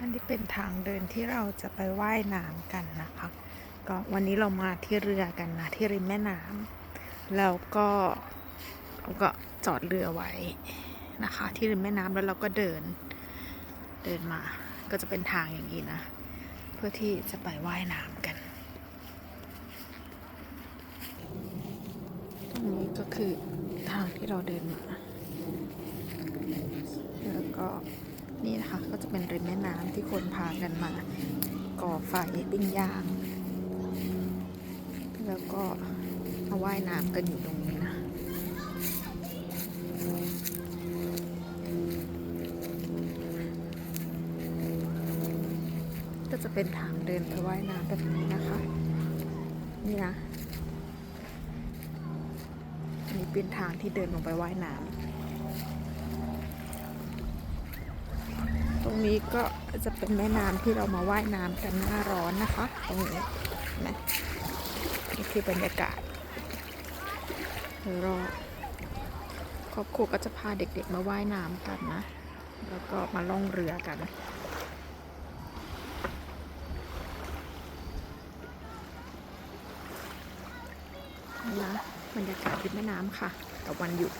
อันนี้เป็นทางเดินที่เราจะไปว่ายน้ำกันนะคะ ก็วันนี้เรามาที่เรือกันนะที่ริมแม่น้ำแล้วก็เราก็จอดเรือไว้นะคะ ที่ริมแม่น้ำแล้วเราก็เดินเดินมาก็จะเป็นทางอย่างนี้นะ เพื่อที่จะไปว่ายน้ำกันตรงนี้ก็คือทางที่เราเดินมา แล้วก็ นี่นะคะ ก็จะเป็นริมแม่น้ำที่คนพากันมา ก่อไฟปิ้งย่าง แล้วก็มาว่ายน้ำกันอยู่ตรงนี้นะก็จะเป็นทางเดินไปว่ายน้ำแบบนี้นะคะ นี่นะ อันนี้เป็นทางที่เดินลงไปว่ายน้ำ ตรง นี้ก็จะเป็นแม่น้ำที่เรามาว่ายน้ำกันหน้าร้อนนะคะ ตรงนี้นไหมนี่คือบรรยากาศรอบครอบครัวก็จะพาเด็กๆมาว่ายน้ำกันนะ แล้วก็มาล่องเรือกันนี่นะบรรยากาศริมแม่น้ำค่ะ กับวันหยุด